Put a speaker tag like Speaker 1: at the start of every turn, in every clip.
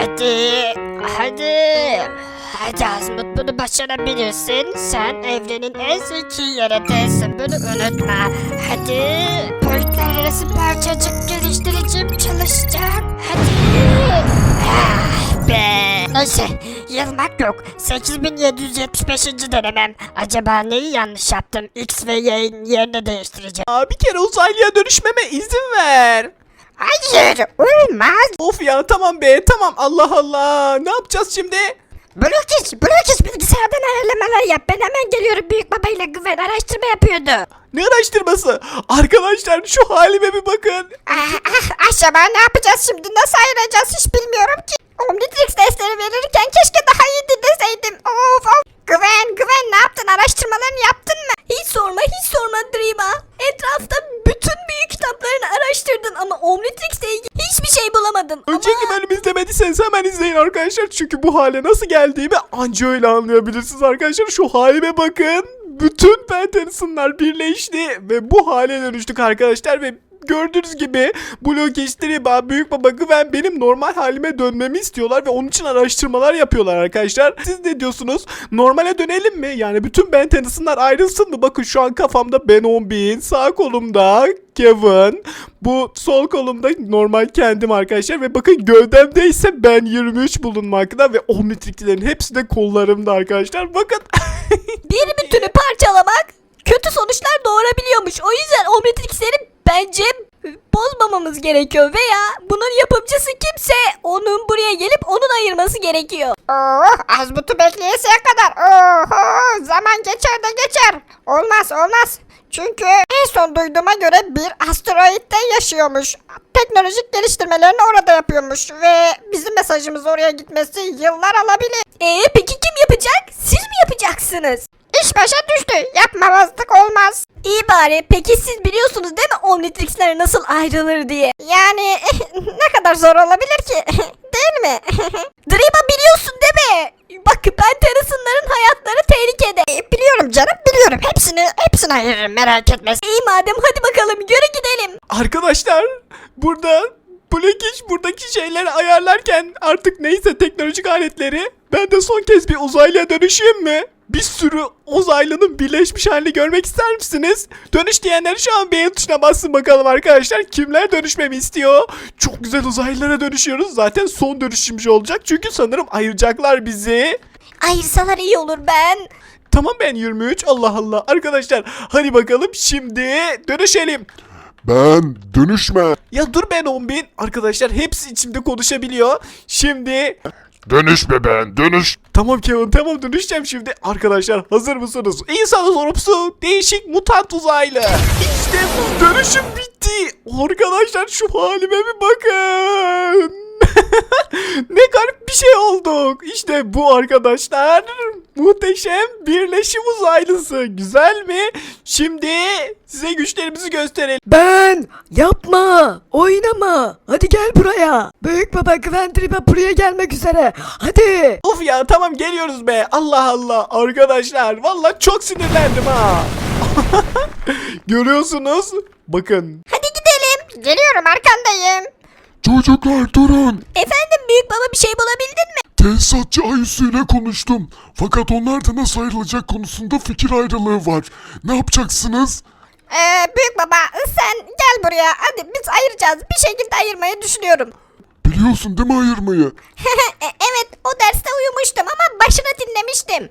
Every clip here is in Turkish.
Speaker 1: Hadi, hadi. Hadi Azmut bunu başarabilirsin. Sen evrenin en zeki yaratıcısın. Bunu unutma. Hadi. Boyutlar arası parçacık geliştiricim çalışacak. Hadi. Ah be. Neyse. Yılmak yok. 8775. denemem. Acaba neyi yanlış yaptım? X ve Y'nin yerini değiştireceğim.
Speaker 2: Aa, bir kere uzaylıya dönüşmeme izin ver.
Speaker 1: Hayır. Olmaz.
Speaker 2: Of ya tamam be tamam Allah Allah. Ne yapacağız şimdi?
Speaker 1: Blokis, Blokis bilgisayardan ayarlamalar yap. Ben hemen geliyorum büyük babayla güven araştırma yapıyordu.
Speaker 2: Ne araştırması? Arkadaşlar şu halime bir bakın.
Speaker 1: Ah, ah, acaba ne yapacağız şimdi? Nasıl ayıracağız hiç bilmiyorum ki. Omnitrix dersleri verirken keşke daha iyi dinleseydim. Of of. Güven, Güven ne yaptın? Araştırmalarını yaptın mı?
Speaker 3: Hiç sorma hiç sorma Dream'a. Etrafta bütün büyük kitaplarını araştırdın ama Omnitrix'le ilgili hiçbir şey bulamadın.
Speaker 2: Önceki
Speaker 3: ama...
Speaker 2: bölümü izlemediyseniz hemen izleyin arkadaşlar. Çünkü bu hale nasıl geldiğimi anca öyle anlayabilirsiniz arkadaşlar. Şu halime bakın. Bütün Pentanus'unlar birleşti ve bu hale dönüştük arkadaşlar ve Gördüğünüz gibi Blok Eştiri Büyük Baba Güven benim normal halime dönmemi istiyorlar ve onun için araştırmalar yapıyorlar arkadaşlar. Siz ne diyorsunuz? Normale dönelim mi? Yani bütün Ben Tennyson'lar ayrılsın mı? Bakın şu an kafamda Ben 10.000, sağ kolumda Kevin, bu sol kolumda normal kendim arkadaşlar ve bakın gövdemde ise ben 23 bulunmakta ve Omnitrix'lerin hepsi de kollarımda arkadaşlar. Bakın
Speaker 3: Bir bütünü parçalamak kötü sonuçlar doğurabiliyormuş. O yüzden Omnitrix'leri bence bozmamamız gerekiyor veya bunun yapımcısı kimse onun buraya gelip onun ayırması gerekiyor.
Speaker 1: Oh, Azmut'u bekleyeseye kadar. Oh, zaman geçer de geçer. Olmaz, olmaz. Çünkü en son duyduğuma göre bir asteroitte yaşıyormuş. Teknolojik geliştirmelerini orada yapıyormuş ve bizim mesajımız oraya gitmesi yıllar alabilir.
Speaker 3: Ee peki kim yapacak? Siz mi yapacaksınız?
Speaker 1: İş başa düştü. Yapmamazlık olmaz.
Speaker 3: İyi bari. Peki siz biliyorsunuz değil mi Omnitrix'ler nasıl ayrılır diye?
Speaker 1: Yani ne kadar zor olabilir ki? Değil mi?
Speaker 3: Dream'a biliyorsun değil mi? Bak Pentarasınların hayatları tehlikede.
Speaker 1: E, biliyorum canım biliyorum. Hepsini hepsini ayırırım merak etme.
Speaker 3: İyi madem hadi bakalım yürü gidelim.
Speaker 2: arkadaşlar burada Blackish buradaki şeyleri ayarlarken artık neyse teknolojik aletleri ben de son kez bir uzaylıya dönüşeyim mi? Bir sürü uzaylının birleşmiş halini görmek ister misiniz? Dönüş diyenler şu an beğen tuşuna bassın bakalım arkadaşlar. Kimler dönüşmemi istiyor? Çok güzel uzaylılara dönüşüyoruz. Zaten son dönüşümüz olacak. Çünkü sanırım ayıracaklar bizi.
Speaker 3: Ayırsalar iyi olur ben.
Speaker 2: Tamam ben 23. Allah Allah. Arkadaşlar hadi bakalım şimdi dönüşelim.
Speaker 4: Ben dönüşme.
Speaker 2: Ya dur ben 10.000. Arkadaşlar hepsi içimde konuşabiliyor. Şimdi
Speaker 4: Dönüşme ben dönüş.
Speaker 2: tamam Kevin tamam dönüşeceğim şimdi. Arkadaşlar hazır mısınız? İnsan sorumsu değişik mutant uzaylı. İşte dönüşüm bitti. Arkadaşlar şu halime bir bakın. Ne garip bir şey olduk. İşte bu arkadaşlar. Muhteşem birleşim uzaylısı. Güzel mi? Şimdi size güçlerimizi gösterelim.
Speaker 5: Ben yapma oynama hadi gel buraya büyük baba Güven Tribe buraya gelmek üzere hadi
Speaker 2: Of ya tamam geliyoruz be. Allah Allah arkadaşlar. Vallahi çok sinirlendim ha. Görüyorsunuz. Bakın.
Speaker 3: Hadi gidelim.
Speaker 1: Geliyorum arkandayım.
Speaker 4: Çocuklar durun.
Speaker 3: Efendim büyük baba bir şey bulabildin mi?
Speaker 4: Tesisatçı Ayüsü ile konuştum. Fakat onlar da nasıl ayrılacak konusunda fikir ayrılığı var. Ne yapacaksınız?
Speaker 1: Ee, büyük baba sen gel buraya. Hadi biz ayıracağız. Bir şekilde ayırmayı düşünüyorum.
Speaker 4: Biliyorsun değil mi ayırmayı?
Speaker 1: E, evet o derste uyumuştum ama başını dinlemiştim.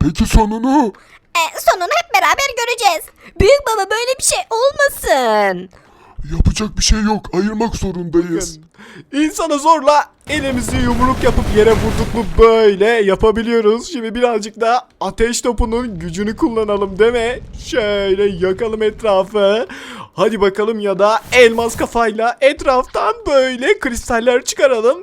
Speaker 4: Peki sonunu?
Speaker 1: E, sonunu hep beraber göreceğiz.
Speaker 3: Büyük baba böyle bir şey olmasın.
Speaker 4: Yapacak bir şey yok. Ayırmak zorundayız.
Speaker 2: İnsana zorla elimizi yumruk yapıp yere vurduk mu böyle yapabiliyoruz. Şimdi birazcık da ateş topunun gücünü kullanalım değil mi? Şöyle yakalım etrafı. Hadi bakalım ya da elmas kafayla etraftan böyle kristaller çıkaralım.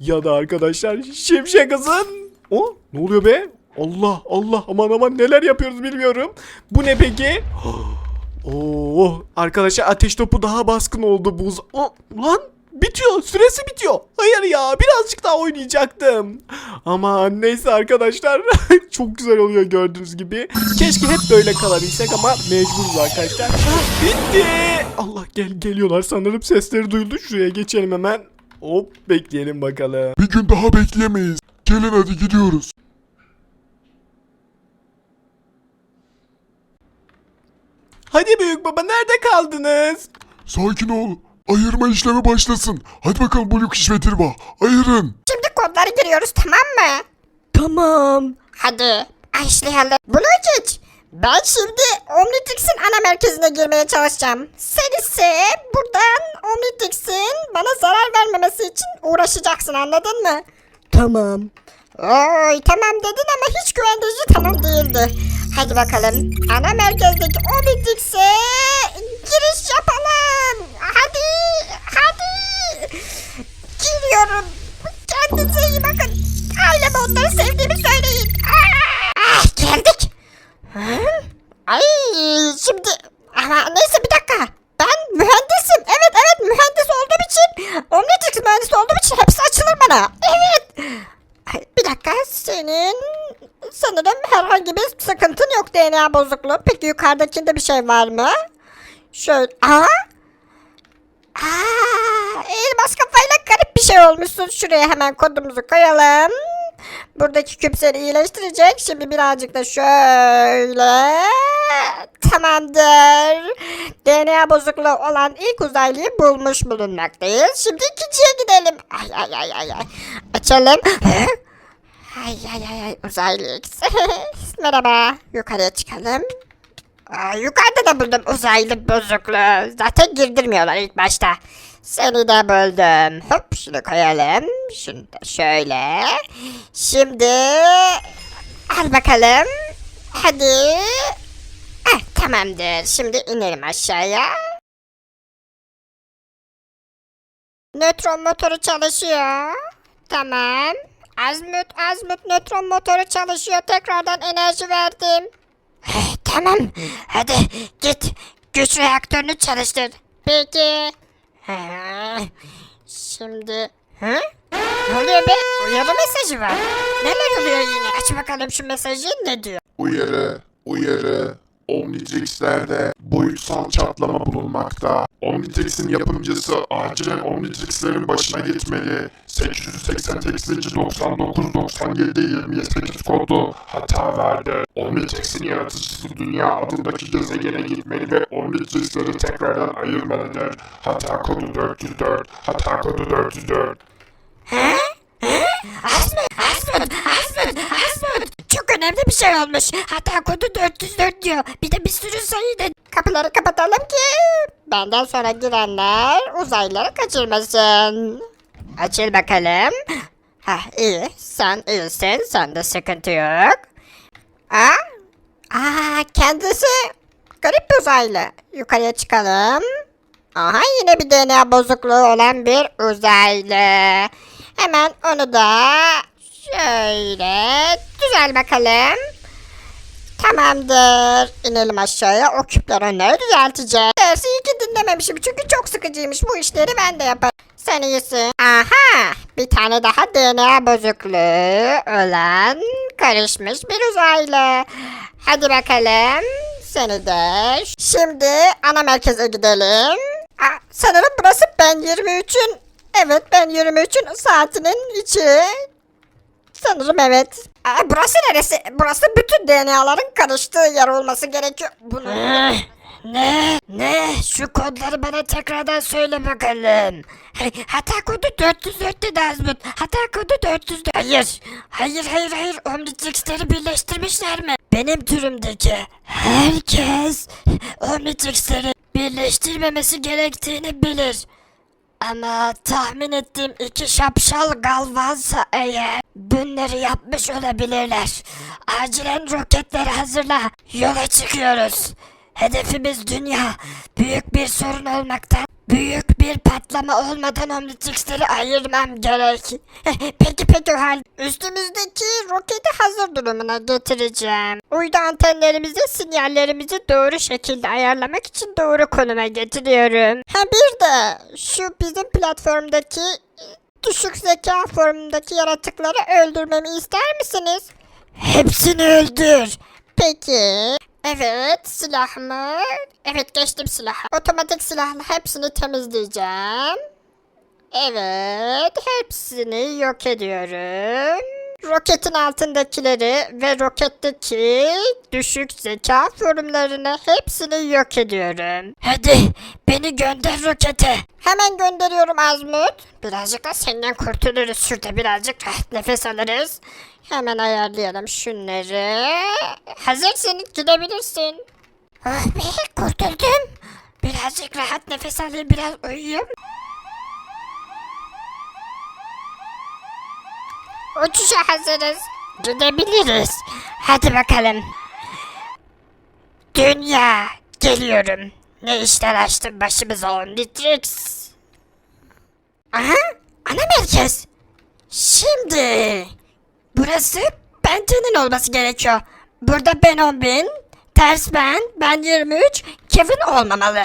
Speaker 2: Ya da arkadaşlar şimşek hızın. O ne oluyor be? Allah Allah aman aman neler yapıyoruz bilmiyorum. Bu ne peki? Oo, arkadaşlar ateş topu daha baskın oldu buz. O, lan bitiyor süresi bitiyor. Hayır ya birazcık daha oynayacaktım. Ama neyse arkadaşlar çok güzel oluyor gördüğünüz gibi. Keşke hep böyle kalabilsek ama mecburuz arkadaşlar. Bitti. Allah gel geliyorlar sanırım sesleri duyuldu. Şuraya geçelim hemen. Hop bekleyelim bakalım.
Speaker 4: Bir gün daha bekleyemeyiz. Gelin hadi gidiyoruz.
Speaker 2: Hadi büyük baba nerede kaldınız?
Speaker 4: Sakin ol. Ayırma işlemi başlasın. Hadi bakalım Buluk iş ve Dirba. Ayırın.
Speaker 1: Şimdi kodları giriyoruz tamam mı?
Speaker 3: Tamam.
Speaker 1: Hadi başlayalım. Bluecic ben şimdi Omnitrix'in ana merkezine girmeye çalışacağım. Sen ise buradan Omnitrix'in bana zarar vermemesi için uğraşacaksın anladın mı?
Speaker 3: Tamam.
Speaker 1: Oy tamam dedin ama hiç güvendirici tamam değildi. Hadi bakalım ana merkezdeki Omnitrix'e giriş yapalım. Hadi hadi. Giriyorum. Kendinize iyi bakın. Aileme onları sevdiğimi söyleyin. Ah, geldik. Hı? Ay şimdi ama neyse bir dakika. Ben mühendisim. Evet evet mühendis olduğum için Omnitrix mühendisi olduğum için hepsi açılır bana. Evet. Ay, Bir dakika senin sanırım herhangi bir sıkıntın yok DNA bozukluğu. Peki yukarıdakinde bir şey var mı? Şöyle aa Aa, elmas kafayla garip bir şey olmuşsun. Şuraya hemen kodumuzu koyalım. Buradaki küp seni iyileştirecek. Şimdi birazcık da şöyle. Tamamdır. DNA bozukluğu olan ilk uzaylıyı bulmuş bulunmaktayız. Şimdi ikinciye gidelim. Ay ay ay ay ay. Açalım. Ay ay ay ay uzaylı X. Merhaba. Yukarıya çıkalım. Aa, yukarıda da buldum uzaylı bozukluğu. Zaten girdirmiyorlar ilk başta. Seni de buldum. Hop şunu koyalım. Şunu da şöyle. Şimdi al bakalım. Hadi. Ah, tamamdır. Şimdi inelim aşağıya. Nötron motoru çalışıyor. Tamam. Azmut, azmut nötron motoru çalışıyor. Tekrardan enerji verdim. Tamam. Hadi git. Güç reaktörünü çalıştır. Peki. Şimdi... Hı? Ne oluyor be? Uyarı mesajı var. Neler oluyor yine? Aç bakalım şu mesajı ne diyor?
Speaker 4: Uyarı, uyarı. Omnitrix'lerde boyutsal çatlama bulunmakta. Omnitrix'in yapımcısı acilen Omnitrix'lerin başına gitmeli. 888 99 97 28 kodu hata verdi. Omnitrix'in yaratıcısı Dünya adındaki gezegene gitmeli ve Omnitrix'leri tekrardan ayırmalıdır. Hata kodu 404, hata kodu 404.
Speaker 1: Asmut, Asmut, Asmut, Önemli bir şey olmuş. Hatta kodu 404 diyor. Bir de bir sürü sayı da. Kapıları kapatalım ki benden sonra girenler uzaylıları kaçırmasın. Açıl bakalım. Hah iyi. Sen iyisin. Sende sıkıntı yok. Aa, aa kendisi garip bir uzaylı. Yukarıya çıkalım. Aha yine bir DNA bozukluğu olan bir uzaylı. Hemen onu da şöyle düzel bakalım. Tamamdır. İnelim aşağıya. O küpler onları düzelteceğiz. Dersi iyi ki dinlememişim çünkü çok sıkıcıymış. Bu işleri ben de yaparım. Sen iyisin. Aha! Bir tane daha DNA bozukluğu olan karışmış bir uzaylı. Hadi bakalım. Seni de. Şimdi ana merkeze gidelim. Aa, sanırım burası ben 23'ün. Evet ben 23'ün saatinin içi. Sanırım evet. Aa, burası neresi? Burası bütün DNA'ların karıştığı yer olması gerekiyor. Bunu... Ne? Ne? Şu kodları bana tekrardan söyle bakalım. Hata kodu 404 dedi Azmut. Hata kodu 404. Hayır. Hayır hayır hayır. Omnitrix'leri birleştirmişler mi? Benim türümdeki herkes Omnitrix'leri birleştirmemesi gerektiğini bilir. Ama tahmin ettiğim iki şapşal galvansa eğer bunları yapmış olabilirler. Acilen roketleri hazırla. Yola çıkıyoruz. Hedefimiz dünya. Büyük bir sorun olmaktan, büyük bir patlama olmadan Omnitrix'leri ayırmam gerek. peki peki o. Üstümüzdeki roketi hazır durumuna getireceğim. Uydu antenlerimizi sinyallerimizi doğru şekilde ayarlamak için doğru konuma getiriyorum. Ha bir de şu bizim platformdaki düşük zeka formundaki yaratıkları öldürmemi ister misiniz? Hepsini öldür. Peki. Evet silah mı? Evet geçtim silahı. Otomatik silahla hepsini temizleyeceğim. Evet, hepsini yok ediyorum. Roketin altındakileri ve roketteki düşük zeka formlarını hepsini yok ediyorum. Hadi beni gönder rokete. Hemen gönderiyorum Azmut. Birazcık da senden kurtuluruz. Şurada birazcık rahat nefes alırız. Hemen ayarlayalım şunları. Hazırsın gidebilirsin. Oh be kurtuldum. Birazcık rahat nefes alayım biraz uyuyayım. Uçuşa hazırız. Gidebiliriz. Hadi bakalım. Dünya geliyorum. Ne işler açtın başımıza Omnitrix. Aha ana merkez. Şimdi burası Benten'in olması gerekiyor. Burada ben 10 bin, ters ben, ben 23, Kevin olmamalı.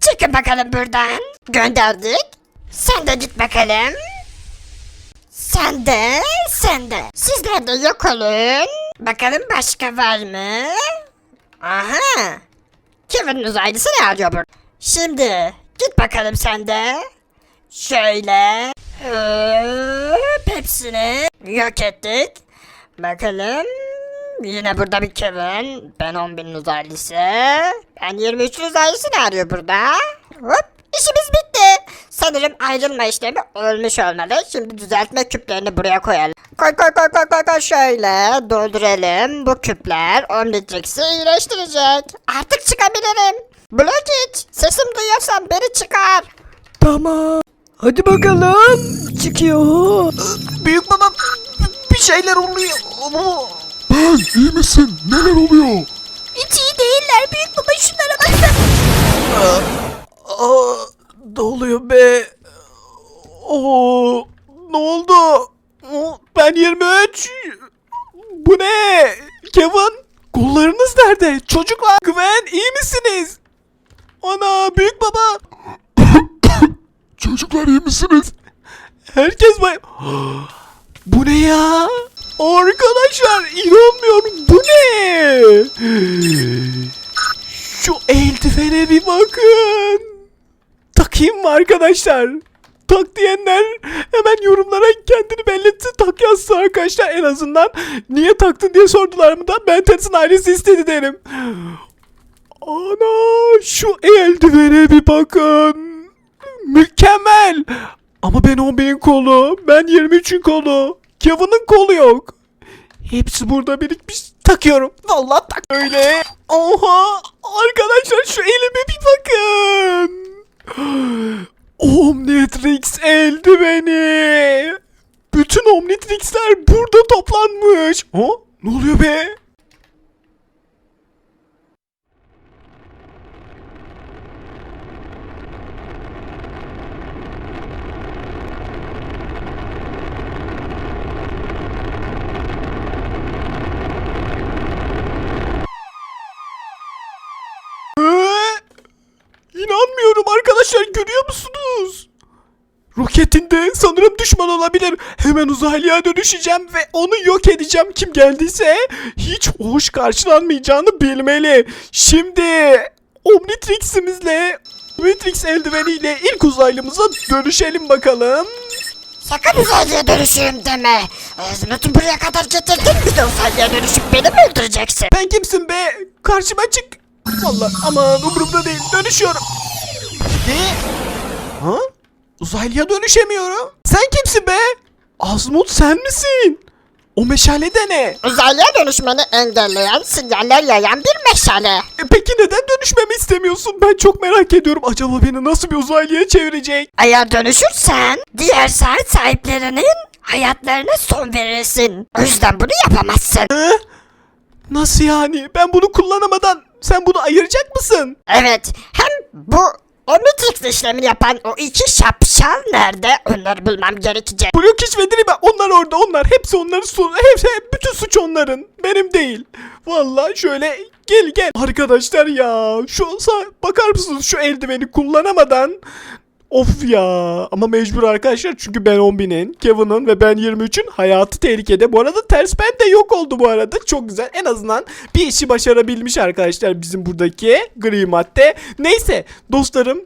Speaker 1: Çıkın bakalım buradan. Gönderdik. Sen de git bakalım. Sen de, sen de. Sizler de yok olun. Bakalım başka var mı? Aha. Kevin uzaylısı ne arıyor burada? Şimdi git bakalım sen de. Şöyle. Hop, hepsini yok ettik. Bakalım. Yine burada bir Kevin. Ben 10 bin uzaylısı. Ben 23 uzaylısı ne arıyor burada? Hop işimiz bitti. Sanırım ayrılma işlemi olmuş olmalı. Şimdi düzeltme küplerini buraya koyalım. Koy koy koy koy koy koy şöyle dolduralım. Bu küpler Omnitrix'i iyileştirecek. Artık çıkabilirim. Blokit sesim duyuyorsan beni çıkar.
Speaker 5: Tamam. Hadi bakalım. Çıkıyor.
Speaker 2: Büyük babam bir şeyler oluyor.
Speaker 4: Ben iyi misin? Neler oluyor?
Speaker 3: Hiç iyi değiller büyük baba şunlara baksana.
Speaker 2: Aa, ne oluyor be? Oo, ne oldu? Ben 23. Bu ne? Kevin, kollarınız nerede? Çocuklar, Gwen iyi misiniz? Ana, büyük baba.
Speaker 4: Çocuklar iyi misiniz?
Speaker 2: Herkes bay... Bu ne ya? Arkadaşlar inanmıyorum. Bu ne? Şu eldivene bir bakın. Mı arkadaşlar? Tak diyenler hemen yorumlara kendini belli tak yazsın arkadaşlar en azından. Niye taktın diye sordular mı da ben Tersin ailesi istedi derim. Ana şu eldivene bir bakın. Mükemmel. Ama ben 11'in kolu, ben 23'ün kolu, Kevin'in kolu yok. Hepsi burada birikmiş. Takıyorum. Vallahi tak. Öyle. Oha. Arkadaşlar şu elime bir bakın. Omnitrix eldiveni. Bütün Omnitrix'ler burada toplanmış. Ha? Ne oluyor be? Ee, İnanmıyorum arkadaşlar görüyor musunuz? Roketinde sanırım düşman olabilir. Hemen uzaylıya dönüşeceğim ve onu yok edeceğim. Kim geldiyse hiç hoş karşılanmayacağını bilmeli. Şimdi Omnitrix'imizle Omnitrix eldiveniyle ilk uzaylımıza dönüşelim bakalım.
Speaker 1: Sakın uzaylıya dönüşürüm deme. Azmut'u buraya kadar getirdin bir de uzaylıya dönüşüp beni mi öldüreceksin?
Speaker 2: Ben kimsin be? Karşıma çık. Vallahi aman umurumda değil. Dönüşüyorum. Ne? Ha? Uzaylıya dönüşemiyorum. Sen kimsin be? Azmut sen misin? O meşale de ne?
Speaker 1: Uzaylıya dönüşmeni engelleyen sinyaller yayan bir meşale.
Speaker 2: E peki neden dönüşmemi istemiyorsun? Ben çok merak ediyorum. Acaba beni nasıl bir uzaylıya çevirecek?
Speaker 1: Eğer dönüşürsen diğer saat sahiplerinin hayatlarına son verirsin. O yüzden bunu yapamazsın.
Speaker 2: Hı? Nasıl yani? Ben bunu kullanamadan sen bunu ayıracak mısın?
Speaker 1: Evet hem bu Omnitrix işlemini yapan o iki şapşal nerede onları bulmam gerekecek.
Speaker 2: Blok hiç ve Driba onlar orada onlar. Hepsi onların su hepsi bütün suç onların. Benim değil. Vallahi şöyle gel gel. Arkadaşlar ya şu bakar mısınız şu eldiveni kullanamadan Of ya ama mecbur arkadaşlar çünkü ben 10.000'in, Kevin'ın ve ben 23'ün hayatı tehlikede. Bu arada ters ben de yok oldu bu arada. Çok güzel. En azından bir işi başarabilmiş arkadaşlar bizim buradaki gri madde. Neyse dostlarım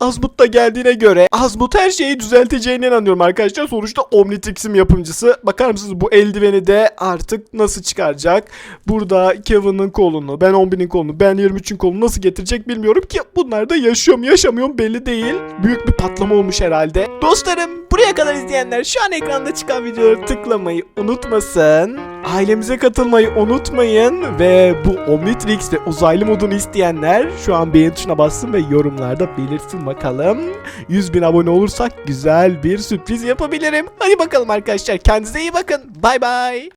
Speaker 2: Azmut da geldiğine göre Azmut her şeyi düzelteceğine inanıyorum arkadaşlar. Sonuçta Omnitrix'in yapımcısı. Bakar mısınız bu eldiveni de artık nasıl çıkaracak? Burada Kevin'ın kolunu, Ben 11'in kolunu, Ben 23'ün kolunu nasıl getirecek bilmiyorum ki bunlar da yaşıyor mu yaşamıyor mu belli değil. Büyük bir patlama olmuş herhalde. Dostlarım buraya kadar izleyenler şu an ekranda çıkan videoları tıklamayı unutmasın. Ailemize katılmayı unutmayın ve bu Omnitrix ve uzaylı modunu isteyenler şu an beğen tuşuna bassın ve yorumlarda belirsin bakalım. 100 bin abone olursak güzel bir sürpriz yapabilirim. Hadi bakalım arkadaşlar kendinize iyi bakın. Bay bay.